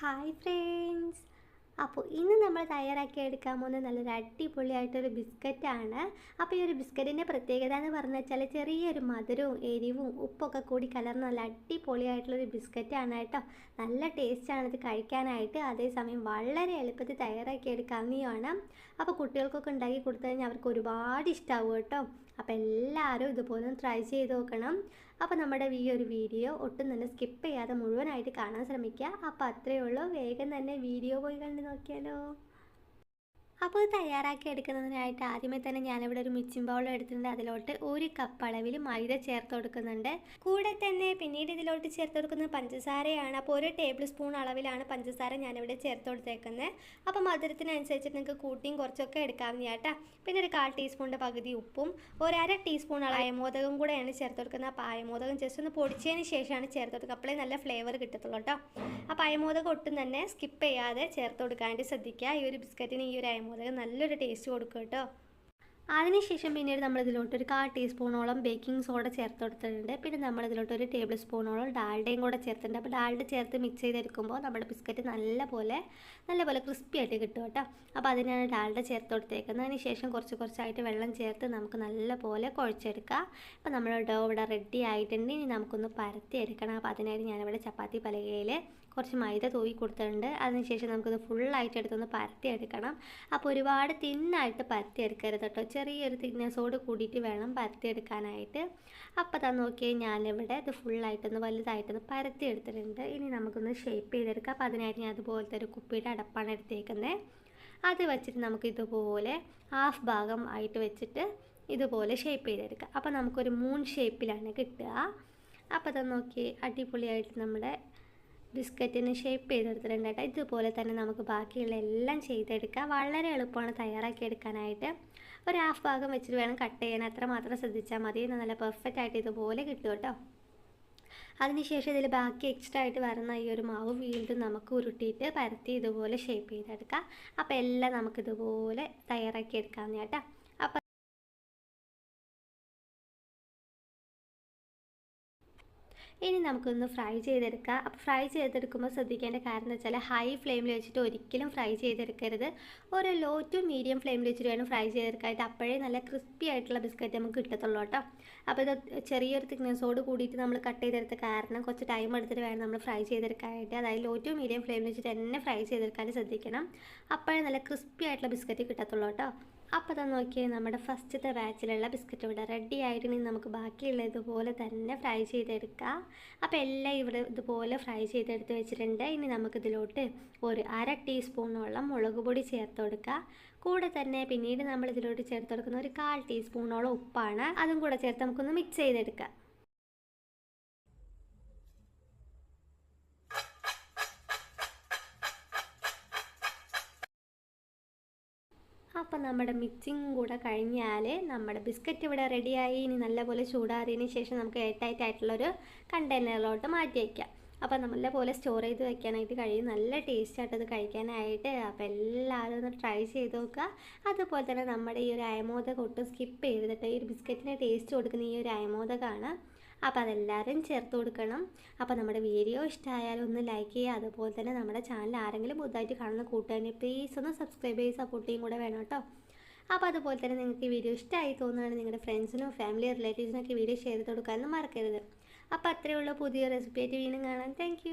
Hi friends. അപ്പോൾ ഇന്ന് നമ്മൾ തയ്യാറാക്കി എടുക്കാൻ പോകുന്ന നല്ലൊരു അടിപൊളിയായിട്ടൊരു ബിസ്ക്കറ്റാണ്. അപ്പോൾ ഈ ഒരു ബിസ്ക്കറ്റിന്റെ പ്രത്യേകത എന്ന് പറഞ്ഞു വെച്ചാൽ ചെറിയൊരു മധുരവും എരിവും ഉപ്പൊക്കെ കൂടി കലർന്ന നല്ല അടിപൊളിയായിട്ടുള്ളൊരു ബിസ്ക്കറ്റാണ് കേട്ടോ. നല്ല ടേസ്റ്റാണ് ഇത് കഴിക്കാനായിട്ട്. അതേസമയം വളരെ എളുപ്പത്തിൽ തയ്യാറാക്കി എടുക്കാവുന്നതാണ്. അപ്പോൾ കുട്ടികൾക്കൊക്കെ ഉണ്ടാക്കി കൊടുത്തു കഴിഞ്ഞാൽ അവർക്ക് ഒരുപാട് ഇഷ്ടമാവും കേട്ടോ. അപ്പോൾ എല്ലാവരും ഇതുപോലെ ട്രൈ ചെയ്ത് നോക്കണം. അപ്പോൾ നമ്മുടെ ഈ ഒരു വീഡിയോ ഒട്ടും തന്നെ സ്കിപ്പ് ചെയ്യാതെ മുഴുവനായിട്ട് കാണാൻ ശ്രമിക്കുക. അപ്പോൾ അത്രയേ ഉള്ളൂ. വേഗം തന്നെ വീഡിയോ പോയി കണ്ടു നോക്കിയാലോ. അപ്പോൾ തയ്യാറാക്കി എടുക്കുന്നതിനായിട്ട് ആദ്യമേ തന്നെ ഞാനിവിടെ ഒരു മിക്സിംഗ് ബൗൾ എടുത്തിട്ടുണ്ട്. അതിലോട്ട് ഒരു കപ്പ് അളവിൽ മൈദ ചേർത്ത് കൊടുക്കുന്നുണ്ട്. കൂടെ തന്നെ പിന്നീട് ഇതിലോട്ട് ചേർത്ത് കൊടുക്കുന്നത് പഞ്ചസാരയാണ്. അപ്പോൾ ഒരു ടേബിൾ സ്പൂൺ അളവിലാണ് പഞ്ചസാര ഞാനിവിടെ ചേർത്ത് കൊടുത്തേക്കുന്നത്. അപ്പോൾ മധുരത്തിനനുസരിച്ചിട്ട് നിങ്ങൾക്ക് കൂട്ടിയും കുറച്ചൊക്കെ എടുക്കാവുന്ന കേട്ടോ പിന്നെ ഒരു കാൽ ടീസ്പൂണിന്റെ പകുതി ഉപ്പും ഒരര ടീസ്പൂൺ അയമോദകം കൂടെയാണ് ചേർത്ത് കൊടുക്കുന്നത്. അപ്പോൾ അയമോദകം ജസ്റ്റ് ഒന്ന് പൊടിച്ചതിന് ശേഷമാണ് ചേർത്ത് കൊടുക്കുക. അപ്പോഴേ നല്ല ഫ്ലേവർ കിട്ടത്തുള്ളൂ കേട്ടോ. അപ്പോൾ അയമോദകം ഒട്ടും തന്നെ സ്കിപ്പ് ചെയ്യാതെ ചേർത്ത് കൊടുക്കാണ്ട് ശ്രദ്ധിക്കുക. ഈ ഒരു ബിസ്ക്കറ്റിന് ഈ ഒരു നല്ലൊരു ടേസ്റ്റ് കൊടുക്കും കേട്ടോ. അതിനുശേഷം പിന്നീട് നമ്മൾ ഇതിലോട്ട് ഒരു കാ ടീസ്പൂണോളം ബേക്കിംഗ് സോഡ ചേർത്ത് കൊടുത്തിട്ടുണ്ട്. പിന്നെ നമ്മൾ ഇതിലോട്ട് ഒരു ടേബിൾ സ്പൂണോളം ഡാൽഡയും കൂടെ ചേർത്തിട്ടുണ്ട്. അപ്പോൾ ഡാൽഡ ചേർത്ത് മിക്സ് ചെയ്തെടുക്കുമ്പോൾ നമ്മുടെ ബിസ്ക്കറ്റ് നല്ല പോലെ നല്ല പോലെ ക്രിസ്പി ആയിട്ട് കിട്ടും കേട്ടോ. അപ്പോൾ അതിനാണ് ഡാൽഡ ചേർത്ത് കൊടുത്തേക്കുന്നത്. അതിന് ശേഷം കുറച്ച് കുറച്ചായിട്ട് വെള്ളം ചേർത്ത് നമുക്ക് നല്ല പോലെ കുഴച്ചെടുക്കാം. അപ്പോൾ നമ്മുടെ ഡോ ഇവിടെ റെഡി ആയിട്ടുണ്ട്. ഇനി നമുക്കൊന്ന് പരത്തി എടുക്കണം അപ്പോൾ അതിനായിട്ട് ഞാനിവിടെ ചപ്പാത്തി പലകയിൽ കുറച്ച് മൈദ തൂവി കൊടുത്തിട്ടുണ്ട്. അതിനുശേഷം നമുക്കിത് ഫുള്ളായിട്ട് എടുത്തൊന്ന് പരത്തി എടുക്കണം അപ്പോൾ ഒരുപാട് തിന്നായിട്ട് പരത്തി എടുക്കരുത് കേട്ടോ. ചെറിയൊരു തിക്നെസ്സോട് കൂടിയിട്ട് വേണം പരത്തി എടുക്കാനായിട്ട് അപ്പോൾ തന്നെ നോക്കിയാൽ ഞാനിവിടെ ഇത് ഫുള്ളായിട്ടൊന്ന് വലുതായിട്ടൊന്ന് പരത്തി എടുത്തിട്ടുണ്ട് ഇനി നമുക്കൊന്ന് ഷേപ്പ് ചെയ്തെടുക്കാം. അപ്പോൾ അതിനായിട്ട് ഞാൻ അതുപോലത്തെ ഒരു കുപ്പിയുടെ അടപ്പാണ് എടുത്തേക്കുന്നത് അത് വെച്ചിട്ട് നമുക്ക് ഇതുപോലെ ഹാഫ് ഭാഗം ആയിട്ട് വെച്ചിട്ട് ഇതുപോലെ ഷേപ്പ് ചെയ്തെടുക്കാം. അപ്പോൾ നമുക്കൊരു മൂൺ ഷേപ്പിലാണ് കിട്ടുക. അപ്പോൾ അത് നോക്കി അടിപൊളിയായിട്ട് നമ്മുടെ ബിസ്ക്കറ്റിന് ഷേപ്പ് ചെയ്തെടുത്തിട്ടുണ്ട് കേട്ടോ. ഇതുപോലെ തന്നെ നമുക്ക് ബാക്കിയുള്ള എല്ലാം ചെയ്തെടുക്കാം. വളരെ എളുപ്പമാണ് തയ്യാറാക്കി എടുക്കാനായിട്ട്. ഒരു ഹാഫ് ഭാഗം വെച്ചിട്ട് വേണം കട്ട് ചെയ്യാൻ. അത്ര മാത്രം ശ്രദ്ധിച്ചാൽ മതി. നല്ല പെർഫെക്റ്റ് ആയിട്ട് ഇതുപോലെ കിട്ടും കേട്ടോ. അതിനുശേഷം ഇതിൽ ബാക്കി എക്സ്ട്രാ ആയിട്ട് വരുന്ന ഈ ഒരു മാവ് വീണ്ടും നമുക്ക് ഉരുട്ടിയിട്ട് പരത്തി ഇതുപോലെ ഷേപ്പ് ചെയ്തെടുക്കാം. അപ്പോൾ എല്ലാം നമുക്കിതുപോലെ തയ്യാറാക്കി എടുക്കാവുന്ന കേട്ടോ. ഇനി നമുക്കൊന്ന് ഫ്രൈ ചെയ്തെടുക്കാം. അപ്പോൾ ഫ്രൈ ചെയ്തെടുക്കുമ്പോൾ ശ്രദ്ധിക്കേണ്ട കാരണം വെച്ചാൽ ഹൈ ഫ്ലെയിമിൽ വെച്ചിട്ട് ഒരിക്കലും ഫ്രൈ ചെയ്തെടുക്കരുത്. ഒരു ലോ ടു മീഡിയം ഫ്ലെയിമിൽ വെച്ചിട്ട് വേണം ഫ്രൈ ചെയ്തെടുക്കാനായിട്ട് അപ്പോഴേ നല്ല ക്രിസ്പി ആയിട്ടുള്ള ബിസ്ക്കറ്റ് നമുക്ക് കിട്ടത്തുള്ളൂ കേട്ടോ. അപ്പോൾ ഇത് ചെറിയൊരു തിക്നെസ്സോട് കൂടിയിട്ട് നമ്മൾ കട്ട് ചെയ്തെടുത്ത കാരണം കുറച്ച് ടൈം എടുത്തിട്ട് വേണം നമ്മൾ ഫ്രൈ ചെയ്തെടുക്കാനായിട്ട്. അതായത് ലോ ടു മീഡിയം ഫ്ലെയിമിൽ വെച്ചിട്ട് തന്നെ ഫ്രൈ ചെയ്തെടുക്കാൻ ശ്രദ്ധിക്കണം. അപ്പോഴേ നല്ല ക്രിസ്പി ആയിട്ടുള്ള ബിസ്ക്കറ്റ് കിട്ടത്തുള്ളൂ കേട്ടോ. അപ്പോൾ തന്നെ നോക്കിയാൽ നമ്മുടെ ഫസ്റ്റത്തെ ബാച്ചിലുള്ള ബിസ്ക്കറ്റ് ഇവിടെ റെഡി ആയിരുന്നു നമുക്ക് ബാക്കിയുള്ള ഇതുപോലെ തന്നെ ഫ്രൈ ചെയ്തെടുക്കാം. അപ്പോൾ എല്ലാം ഇവിടെ ഇതുപോലെ ഫ്രൈ ചെയ്തെടുത്ത് വെച്ചിട്ടുണ്ട്. ഇനി നമുക്കിതിലോട്ട് ഒരു അര ടീസ്പൂണോളം മുളക് പൊടി ചേർത്ത് കൊടുക്കുക കൂടെ തന്നെ പിന്നീട് നമ്മൾ ഇതിലോട്ട് ചേർത്ത് കൊടുക്കുന്ന ഒരു കാൽ ടീസ്പൂണോളം ഉപ്പാണ്. അതും കൂടെ ചേർത്ത് നമുക്കൊന്ന് മിക്സ് ചെയ്തെടുക്കാം. അപ്പം നമ്മുടെ മിക്സിങ് കൂടെ കഴിഞ്ഞാൽ നമ്മുടെ ബിസ്ക്കറ്റ് ഇവിടെ റെഡിയായി ഇനി നല്ലപോലെ ചൂടാറിയതിന് ശേഷം നമുക്ക് എയർടൈറ്റ് ആയിട്ടുള്ളൊരു കണ്ടെയ്നറിലോട്ട് മാറ്റി വയ്ക്കാം അപ്പോൾ നല്ലപോലെ സ്റ്റോർ ചെയ്ത് വെക്കാനായിട്ട് കഴിയും. നല്ല ടേസ്റ്റ് ആയിട്ട് അത് കഴിക്കാനായിട്ട് അപ്പോൾ എല്ലാവരും ഒന്ന് ട്രൈ ചെയ്ത് നോക്കുക. അതുപോലെ തന്നെ നമ്മുടെ ഈ ഒരു അയമോദകം ഒട്ടും സ്കിപ്പ് ചെയ്തിട്ട് ഈ ഒരു ബിസ്ക്കറ്റിന് ടേസ്റ്റ് കൊടുക്കുന്ന ഈ ഒരു അയമോദകമാണ് അപ്പോൾ അതെല്ലാവരും ചേർത്ത് കൊടുക്കണം. അപ്പോൾ നമ്മുടെ വീഡിയോ ഇഷ്ടമായാലും ഒന്ന് ലൈക്ക് ചെയ്യുക. അതുപോലെ തന്നെ നമ്മുടെ ചാനൽ ആരെങ്കിലും പുതുതായിട്ട് കാണുന്ന കൂട്ടുകാരനെ പ്ലീസ് ഒന്ന് സബ്സ്ക്രൈബ് ചെയ്ത് സപ്പോർട്ട് ചെയ്യും കൂടെ വേണം കേട്ടോ. അപ്പോൾ അതുപോലെ തന്നെ നിങ്ങൾക്ക് ഈ വീഡിയോ ഇഷ്ടമായി തോന്നുകയാണെങ്കിൽ നിങ്ങളുടെ ഫ്രണ്ട്സിനും ഫാമിലി റിലേറ്റീവ്സിനൊക്കെ വീഡിയോ ഷെയർ ചെയ്ത് കൊടുക്കാനൊന്നും മറക്കരുത്. അപ്പോൾ അത്രയേ ഉള്ളൂ. പുതിയ റെസിപ്പി ആയിട്ട് വീണ്ടും കാണാം. താങ്ക്